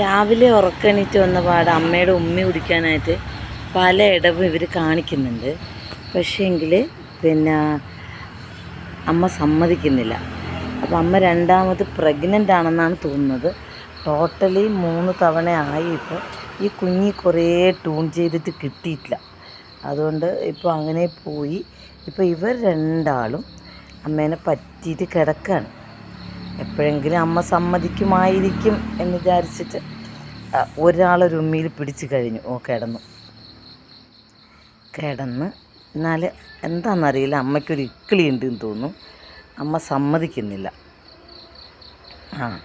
രാവിലെ ഉറക്കണിച്ച് വന്ന പാട് അമ്മയുടെ ഉമ്മി കുടിക്കാനായിട്ട് പല ഇടവും ഇവർ കാണിക്കുന്നുണ്ട്. പക്ഷേങ്കിൽ പിന്നെ അമ്മ സമ്മതിക്കുന്നില്ല. അപ്പോൾ അമ്മ രണ്ടാമത് പ്രഗ്നന്റ് ആണെന്നാണ് തോന്നുന്നത്. ടോട്ടലി മൂന്ന് തവണ ആയി ഇപ്പോൾ ഈ കുഞ്ഞി കുറേ ട്യൂൺ ചെയ്തിട്ട് കിട്ടിയിട്ടില്ല. അതുകൊണ്ട് ഇപ്പോൾ അങ്ങനെ പോയി. ഇപ്പോൾ ഇവർ രണ്ടാളും അമ്മേനെ പറ്റിയിട്ട് കിടക്കുകയാണ് എപ്പോഴെങ്കിലും അമ്മ സമ്മതിക്കുമായിരിക്കും എന്ന് വിചാരിച്ചിട്ട് ഒരാളൊരു ഉമ്മിയിൽ പിടിച്ചു കഴിഞ്ഞു. ഓ കിടന്നു. കിടന്ന് എന്നാൽ എന്താണെന്നറിയില്ല. അമ്മയ്ക്കൊരു ഇക്കിളി ഉണ്ടെന്ന് തോന്നുന്നു. അമ്മ സമ്മതിക്കുന്നില്ല. ആ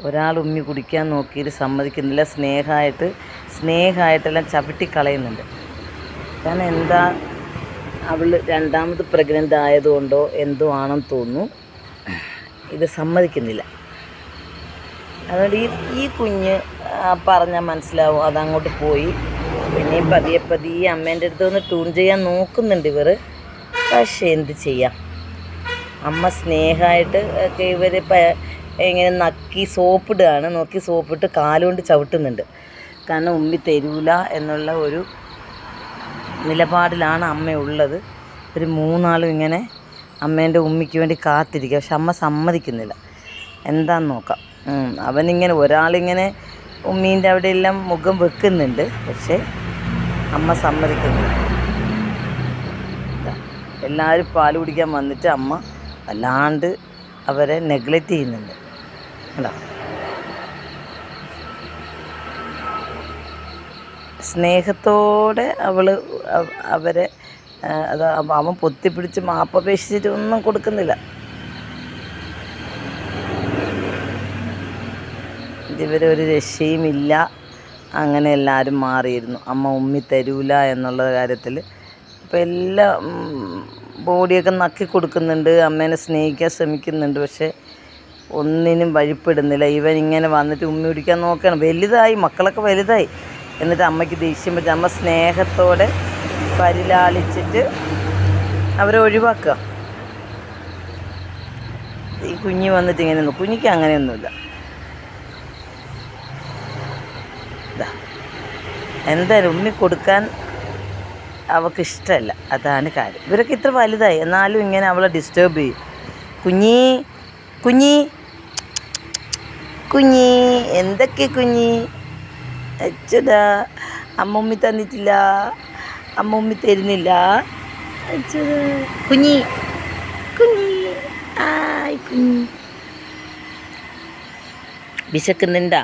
ഒരാൾ ഉമ്മി കുടിക്കാൻ നോക്കിയിട്ട് സമ്മതിക്കുന്നില്ല. സ്നേഹമായിട്ട് സ്നേഹമായിട്ടെല്ലാം ചവിട്ടി കളയുന്നുണ്ട്. കാരണം എന്താ? അവൾ രണ്ടാമത് പ്രഗ്നന്റ് ആയതുകൊണ്ടോ എന്തോ ആണെന്ന് തോന്നുന്നു. ഇത് സമ്മതിക്കുന്നില്ല. അതുകൊണ്ട് ഈ ഈ കുഞ്ഞ് പറഞ്ഞാൽ മനസ്സിലാവും അതങ്ങോട്ട് പോയി. പിന്നെ പതിയെ പതിയെ അമ്മേന്റെ അടുത്ത് ഒന്ന് ട്യൂൺ ചെയ്യാൻ നോക്കുന്നുണ്ട് ഇവർ പക്ഷേ എന്ത് ചെയ്യാം? അമ്മ സ്നേഹമായിട്ട് ഒക്കെ ഇവർ ഇങ്ങനെ നക്കി സോപ്പിടുകയാണ്. നോക്കി സോപ്പിട്ട് കാലുകൊണ്ട് ചവിട്ടുന്നുണ്ട്. കാരണം ഉമ്മി തരൂല എന്നുള്ള ഒരു നിലപാടിലാണ് അമ്മയുള്ളത് ഒരു മൂന്നാളും ഇങ്ങനെ അമ്മേന്റെ ഉമ്മിക്ക് വേണ്ടി കാത്തിരിക്കുക. പക്ഷെ അമ്മ സമ്മതിക്കുന്നില്ല. എന്താന്ന് നോക്കാം. അവനിങ്ങനെ ഒരാളിങ്ങനെ ഉമ്മീന്റെ അവിടെ എല്ലാം മുഖം വെക്കുന്നുണ്ട്. പക്ഷേ അമ്മ സമ്മതിക്കുന്നില്ല. എല്ലാവരും പാൽ കുടിക്കാൻ വന്നിട്ട് അമ്മ വല്ലാണ്ട് അവരെ നെഗ്ലക്റ്റ് ചെയ്യുന്നുണ്ട്. അല്ല സ്നേഹത്തോടെ അവൾ അവരെ അത് അവൻ പൊത്തിപ്പിടിച്ച് മാപ്പപേക്ഷിച്ചിട്ട് ഒന്നും കൊടുക്കുന്നില്ല. ഇതുവരെ ഒരു രക്ഷയുമില്ല അങ്ങനെ എല്ലാവരും മാറിയിരുന്നു. അമ്മ ഉമ്മി തരൂല എന്നുള്ള കാര്യത്തിൽ ഇപ്പം എല്ലാ ബോഡിയൊക്കെ നക്കി കൊടുക്കുന്നുണ്ട്. അമ്മേനെ സ്നേഹിക്കാൻ ശ്രമിക്കുന്നുണ്ട്. പക്ഷേ ഒന്നിനും വഴിപ്പെടുന്നില്ല. ഇവൻ ഇങ്ങനെ വന്നിട്ട് ഉമ്മി പിടിക്കാൻ നോക്കുകയാണ് വലുതായി മക്കളൊക്കെ വലുതായി. എന്നിട്ട് അമ്മയ്ക്ക് ദേഷ്യം പറ്റും അമ്മ സ്നേഹത്തോടെ പരിലാളിച്ചിട്ട് അവരെ ഒഴിവാക്കുക. ഈ കുഞ്ഞ് വന്നിട്ട് ഇങ്ങനെ ഒന്നും കുഞ്ഞിക്ക് അങ്ങനെയൊന്നുമില്ല. എന്തായാലും ഉമ്മി കൊടുക്കാൻ അവൾക്ക് ഇഷ്ടമല്ല. അതാണ് കാര്യം. ഇവരൊക്കെ ഇത്ര വലുതായി. എന്നാലും ഇങ്ങനെ അവളെ ഡിസ്റ്റേബ് ചെയ്യും. കുഞ്ഞി കുഞ്ഞി കുഞ്ഞി എന്തൊക്കെ കുഞ്ഞി? അച്ഛടാ അമ്മമ്മി തന്നിട്ടില്ല. അമ്മമ്മി തരുന്നില്ല. കുഞ്ഞി കുഞ്ഞി ആയ് കുഞ്ഞി. വിശക്കുന്നുണ്ടാ?